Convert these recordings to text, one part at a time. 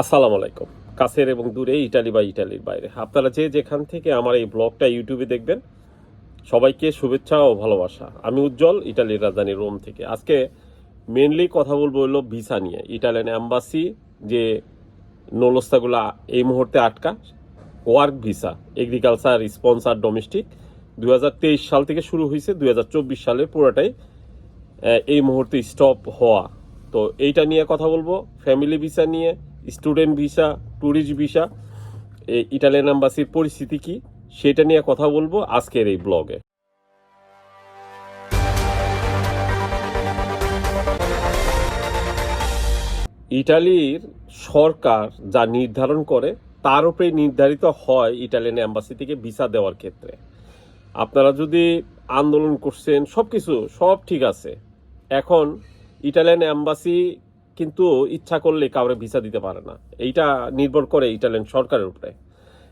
আসসালামু আলাইকুম। কাছের এবং দূরে ইটালি বা ইটালির বাইরে। আপনারা যে যেখান থেকে আমার এই ব্লগটা ইউটিউবে দেখবেন, সবাইকে শুভেচ্ছা ও ভালোবাসা। আমি উজ্জ্বল, ইটালির রাজধানী রোম থেকে। আজকে মেনলি কথা বলব হলো ভিসা নিয়ে। ইটালিয়ান অ্যাম্বাসি যে নলস্তাগুলো এই মুহূর্তে আটকা, work visa agriculture sponsor domestic দু হাজার তেইশ সাল থেকে শুরু হয়েছে, দুই সালের পুরোটাই এই মুহূর্তে স্টপ হওয়া। তো এইটা নিয়ে কথা বলব ফ্যামিলি ভিসা নিয়ে। স্টুডেন্ট ভিসা, ট্যুরিস্ট ভিসা এই ইটালিয়ান এম্বাসির পরিস্থিতি কি, সেটা নিয়ে কথা বলব আজকের এই ব্লগে। ইটালির সরকার যা নির্ধারণ করে, তার উপরে নির্ধারিত হয় ইটালিয়ান এম্বাসি থেকে ভিসা দেওয়ার ক্ষেত্রে। আপনারা যদি আন্দোলন করছেন সব কিছু সব ঠিক আছে। এখন ইটালিয়ান এম্বাসি কিন্তু ইচ্ছা করলে কাউরে ভিসা দিতে পারে না। এইটা নির্ভর করে ইটালিয়ান সরকারের উপরে।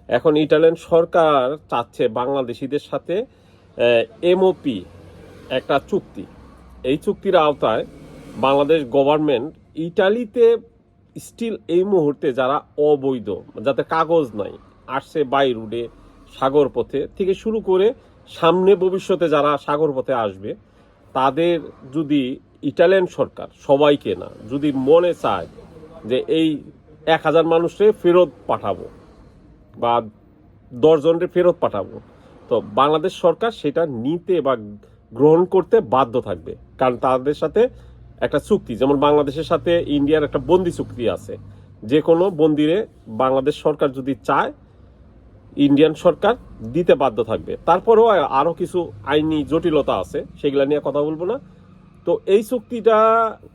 এখন ইটালিয়ান সরকার চাচ্ছে বাংলাদেশিদের সাথে এমওপি একটা চুক্তি। এই চুক্তির আওতায় বাংলাদেশ গভর্নমেন্ট ইটালিতে স্টিল এই মুহূর্তে যারা অবৈধ, যাতে কাগজ নাই, আসছে বাই রুডে সাগর পথে থেকে শুরু করে সামনে ভবিষ্যতে যারা সাগর পথে আসবে, তাদের যদি ইটালিয়ান সরকার, সবাইকে না, যদি মনে চায় যে এই এক হাজার মানুষে ফেরত পাঠাবো বা দশজনকে ফেরত পাঠাবো, তো বাংলাদেশ সরকার সেটা নিতে বা গ্রহণ করতে বাধ্য থাকবে। কারণ তাদের সাথে একটা চুক্তি, যেমন বাংলাদেশের সাথে ইন্ডিয়ার একটা বন্দি চুক্তি আছে। যে কোনো বন্দিরে বাংলাদেশ সরকার যদি চায়, ইন্ডিয়ান সরকার দিতে বাধ্য থাকবে। তারপরেও আরও কিছু আইনি জটিলতা আছে, সেগুলা নিয়ে কথা বলব না। তো এই চুক্তিটা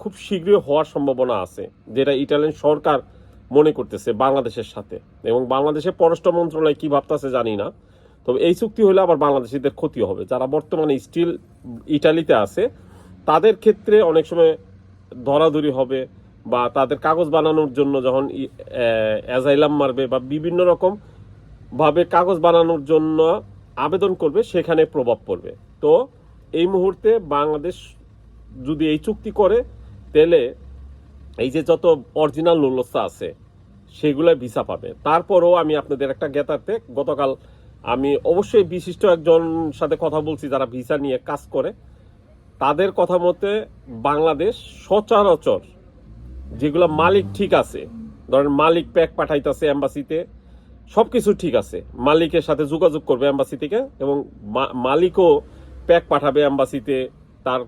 খুব শীঘ্রই হওয়ার সম্ভাবনা আছে, যেটা ইটালিয়ান সরকার মনে করতেছে বাংলাদেশের সাথে। এবং বাংলাদেশের পররাষ্ট্র মন্ত্রণালয় কি ভাবতেছে জানি না, তবে এই চুক্তি হলে আবার বাংলাদেশিদের ক্ষতি হবে। যারা বর্তমানে স্টিল ইটালিতে আছে, তাদের ক্ষেত্রে অনেক সময় ধরাধরি হবে বা তাদের কাগজ বানানোর জন্য যখন অ্যাজাইলাম মারবে বা বিভিন্ন রকম ভাবে কাগজ বানানোর জন্য আবেদন করবে, সেখানে প্রভাব পড়বে। তো এই মুহূর্তে বাংলাদেশ যদি এই চুক্তি করে, তাহলে এই যে যত অরিজিনাল নুলস্তা আছে সেগুলো ভিসা পাবে। তারপরও আমি আপনাদের একটা জ্ঞাতার্থে গতকাল আমি অবশ্যই বিশিষ্ট একজন সাথে কথা বলছি, যারা ভিসা নিয়ে কাজ করে। তাদের কথা মতে বাংলাদেশ সচরাচর যেগুলো মালিক ঠিক আছে, ধরেন মালিক প্যাক পাঠাইতেছে এম্বাসিতে সব কিছু ঠিক আছে। মালিকের সাথে যোগাযোগ করবে এম্বাসি থেকে এবং মালিকও প্যাক পাঠাবে এম্বাসিতে, তার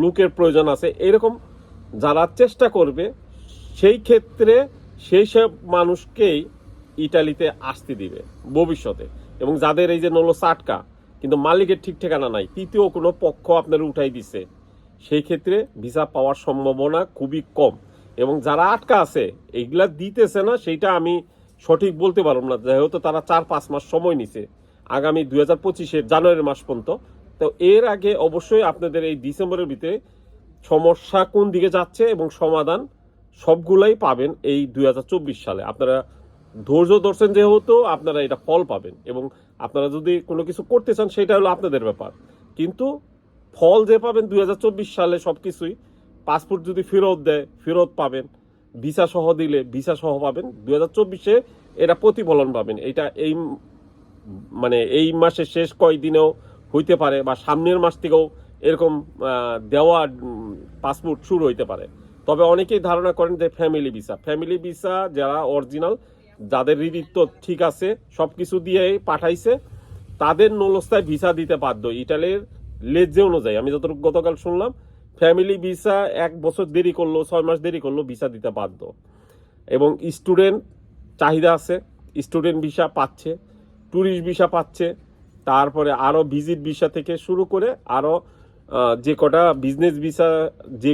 লুকের প্রয়োজন আছে, এরকম যারা চেষ্টা করবে, সেই ক্ষেত্রে সেই সব মানুষকেই ইটালিতে আসতে দিবে ভবিষ্যতে। এবং যাদের এই যে নলো চাটকা কিন্তু মালিকের ঠিক ঠিকানা নাই, তৃতীয় কোনো পক্ষ আপনার উঠাই দিছে, সেই ক্ষেত্রে ভিসা পাওয়ার সম্ভাবনা খুবই কম। এবং যারা আটকা আছে এইগুলা দিতেছে না, সেইটা আমি সঠিক বলতে পারব না। যেহেতু তারা চার পাঁচ মাস সময় নিছে। আগামী দুই হাজার পঁচিশের জানুয়ারি মাস পর্যন্ত তো এর আগে অবশ্যই আপনাদের এই ডিসেম্বরের ভিতরে সমস্যা কোন দিকে যাচ্ছে এবং সমাধান সবগুলাই পাবেন এই দুই হাজার চব্বিশ সালে। আপনারা ধৈর্য ধরছেন যেহেতু আপনারা এটা ফল পাবেন এবং আপনারা যদি কোনো কিছু করতে চান সেটা হলো আপনাদের ব্যাপার। কিন্তু ফল যে পাবেন দুই হাজার চব্বিশ সালে সব কিছুই পাসপোর্ট যদি ফেরত দেয়, ফেরত পাবেন, ভিসা সহ দিলে ভিসা সহ পাবেন, দুই হাজার চব্বিশে এটা প্রতিফলন পাবেন। এটা এই মানে এই মাসের শেষ কয়দিনেও হইতে পারে বা সামনের মাস থেকেও এরকম দেওয়া পাসপোর্ট শুরু হইতে পারে। তবে অনেকেই ধারণা করেন যে ফ্যামিলি ভিসা ফ্যামিলি ভিসা যারা অরিজিনাল যাদের ঋণিত্ব ঠিক আছে সব কিছু দিয়ে পাঠাইছে, তাদের নলস্তায় ভিসা দিতে বাধ্য। ইটালির লেজে অনুযায়ী, আমি যতটুকু গতকাল শুনলাম ফ্যামিলি ভিসা এক বছর দেরি করল, ছয় মাস দেরি করল ভিসা দিতে বাধ্য। এবং স্টুডেন্ট চাহিদা আছে স্টুডেন্ট ভিসা পাচ্ছে ট্যুরিস্ট ভিসা পাচ্ছে তারপরে আরও ভিজিট ভিসা থেকে শুরু করে আরও যে কটা বিজনেস ভিসা যে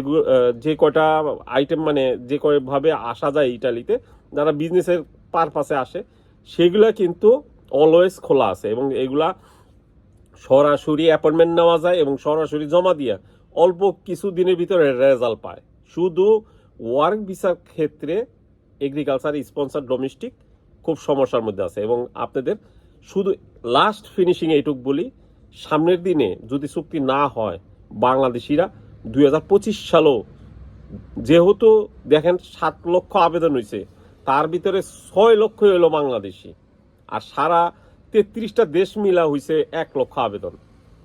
যে কটা আইটেম মানে যে ভাবে আসা যায় ইটালিতে, যারা বিজনেসের পারপাসে আসে, সেগুলা কিন্তু অলওয়েজ খোলা আছে এবং এগুলা সরাসরি অ্যাপয়েন্টমেন্ট নেওয়া যায় এবং সরাসরি জমা দিয়ে অল্প কিছু দিনের ভিতরে রেজাল্ট পায়। শুধু ওয়ার্ক ভিসার ক্ষেত্রে এগ্রিকালচার স্পন্সার ডোমেস্টিক খুব সমস্যার মধ্যে আছে এবং আপনাদের শুধু লাস্ট ফিনিশিং এইটুক বলি, সামনের দিনে যদি চুক্তি না হয় বাংলাদেশিরা, দুই হাজার পঁচিশ সালও যেহেতু দেখেন সাত লক্ষ আবেদন হয়েছে, তার ভিতরে ছয় লক্ষ হলো বাংলাদেশি। আর সারা তেত্রিশটা দেশ মিলা হইছে এক লক্ষ আবেদন।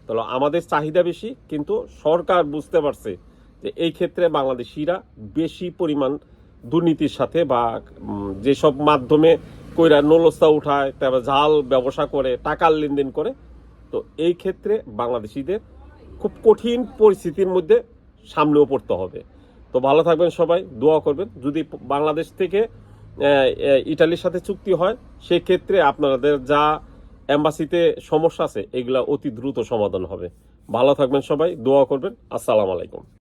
তাহলে আমাদের চাহিদা বেশি, কিন্তু সরকার বুঝতে পারছে যে এই ক্ষেত্রে বাংলাদেশিরা বেশি পরিমাণ দুর্নীতির সাথে বা যেসব মাধ্যমে কইরা নলস্তা উঠায়, তারপর জাল ব্যবসা করে, টাকার লেনদেন করে। তো এই ক্ষেত্রে বাংলাদেশিদের খুব কঠিন পরিস্থিতির মধ্যে সামনেও পড়তে হবে। তো ভালো থাকবেন সবাই, দোয়া করবেন। যদি বাংলাদেশ থেকে ইটালির সাথে চুক্তি হয়, সেক্ষেত্রে আপনাদের যা এম্বাসিতে সমস্যা আছে, এগুলা অতি দ্রুত সমাধান হবে। ভালো থাকবেন সবাই, দোয়া করবেন। আসসালামু আলাইকুম।